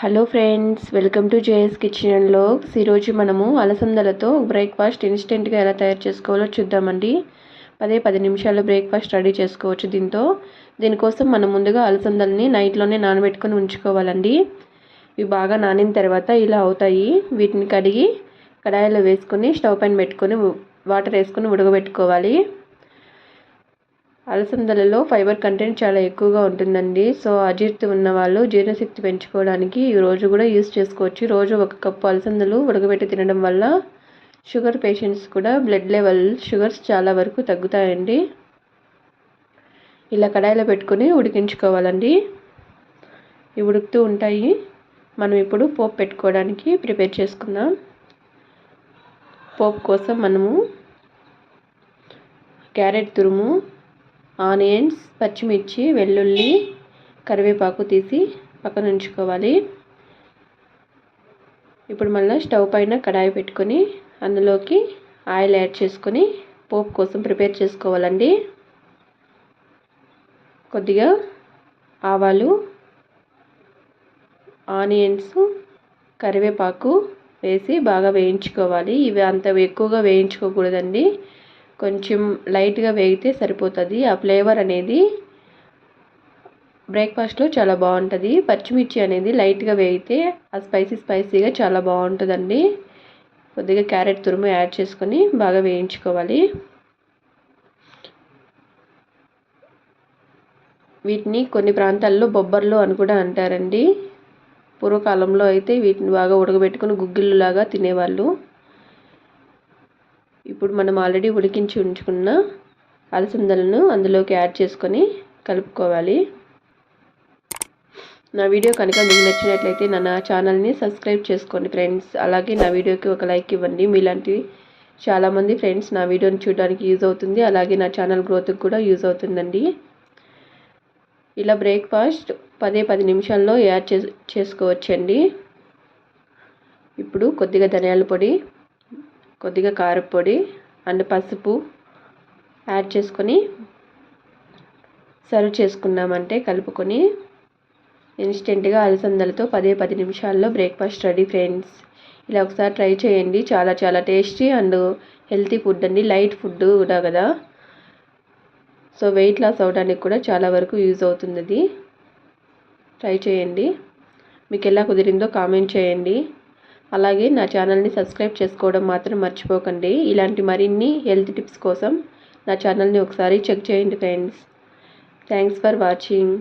Hello friends welcome to JS kitchen and లోక్స్ ఈరోజు మనము అలసందలతో బ్రేక్ఫాస్ట్ ఇన్స్టెంట్గా ఎలా తయారు చేసుకోవాలో చూద్దామండి. పదే పది నిమిషాల్లో బ్రేక్ఫాస్ట్ రెడీ చేసుకోవచ్చు దీంతో. దీనికోసం మనం ముందుగా అలసందల్ని నైట్లోనే నానబెట్టుకొని ఉంచుకోవాలండి. ఇవి బాగా నానిన తర్వాత ఇలా అవుతాయి. వీటిని కడిగి కడాయిలో వేసుకొని స్టవ్ పైన పెట్టుకొని వాటర్ వేసుకొని ఉడకబెట్టుకోవాలి. అలసందలలో ఫైబర్ కంటెంట్ చాలా ఎక్కువగా ఉంటుందండి. సో అజీర్తి ఉన్నవాళ్ళు జీర్ణశక్తి పెంచుకోవడానికి ఈ రోజు కూడా యూస్ చేసుకోవచ్చు. రోజు ఒక కప్పు అలసందలు ఉడకబెట్టి తినడం వల్ల షుగర్ పేషెంట్స్ కూడా బ్లడ్ లెవెల్ షుగర్స్ చాలా వరకు తగ్గుతాయండి. ఇలా కడాయిలో పెట్టుకొని ఉడికించుకోవాలండి. ఇవి ఉడుకుతూ ఉంటాయి. మనం ఇప్పుడు పోపు పెట్టుకోవడానికి ప్రిపేర్ చేసుకుందాం. పోపు కోసం మనము క్యారెట్ తురుము ఆనియన్స్ పచ్చిమిర్చి వెల్లుల్లి కరివేపాకు తీసి పక్కన ఉంచుకోవాలి. ఇప్పుడు మళ్ళీ స్టవ్ పైన కడాయి పెట్టుకొని అందులోకి ఆయిల్ యాడ్ చేసుకొని పోపు కోసం ప్రిపేర్ చేసుకోవాలండి. కొద్దిగా ఆవాలు ఆనియన్స్ కరివేపాకు వేసి బాగా వేయించుకోవాలి. ఇవి అంత ఎక్కువగా వేయించుకోకూడదండి. కొంచెం లైట్గా వేగితే సరిపోతుంది. ఆ ఫ్లేవర్ అనేది బ్రేక్ఫాస్ట్లో చాలా బాగుంటుంది పచ్చిమిర్చి అనేది లైట్గా వేగితే ఆ స్పైసీ స్పైసీగా చాలా బాగుంటుందండి కొద్దిగా క్యారెట్ తురుము యాడ్ చేసుకొని బాగా వేయించుకోవాలి. వీటిని కొన్ని ప్రాంతాల్లో బొబ్బర్లు అని కూడా అంటారండి. పూర్వకాలంలో అయితే వీటిని బాగా ఉడకబెట్టుకుని గుగ్గిళ్ళలాగా తినేవాళ్ళు. ఇప్పుడు మనం ఆల్రెడీ ఉడికించి ఉంచుకున్న అలసందలను అందులోకి యాడ్ చేసుకొని కలుపుకోవాలి. నా వీడియో కనుక మీకు నచ్చినట్లయితే నా ఛానల్ని సబ్స్క్రైబ్ చేసుకోండి ఫ్రెండ్స్. అలాగే నా వీడియోకి ఒక లైక్ ఇవ్వండి. మీలాంటి చాలామంది ఫ్రెండ్స్ నా వీడియోని చూడడానికి యూజ్ అవుతుంది. అలాగే నా ఛానల్ గ్రోత్కి కూడా యూజ్ అవుతుందండి. ఇలా బ్రేక్ఫాస్ట్ పదే పది నిమిషాల్లో యాడ్ చేసుకోవచ్చండి. ఇప్పుడు కొద్దిగా ధనియాల పొడి కొద్దిగా కారపొడి అండ్ పసుపు యాడ్ చేసుకొని సర్వ్ చేసుకున్నామంటే కలుపుకొని ఇన్స్టెంట్గా అలసందలతో పదే పది నిమిషాల్లో బ్రేక్ఫాస్ట్ రెడీ ఫ్రెండ్స్. ఇలా ఒకసారి ట్రై చేయండి. చాలా చాలా టేస్టీ అండ్ హెల్తీ ఫుడ్ అండి. లైట్ ఫుడ్ కూడా కదా. సో వెయిట్ లాస్ అవడానికి కూడా చాలా వరకు యూజ్ అవుతుంది ట్రై చేయండి. మీకు ఎలా కుదిరిందో కామెంట్ చేయండి. అలాగే నా ఛానల్ని సబ్స్క్రైబ్ చేసుకోవడం మాత్రం మర్చిపోకండి. ఇలాంటి మరిన్ని హెల్త్ టిప్స్ కోసం నా ఛానల్ని ఒకసారి చెక్ చేయండి ఫ్రెండ్స్. Thanks for watching.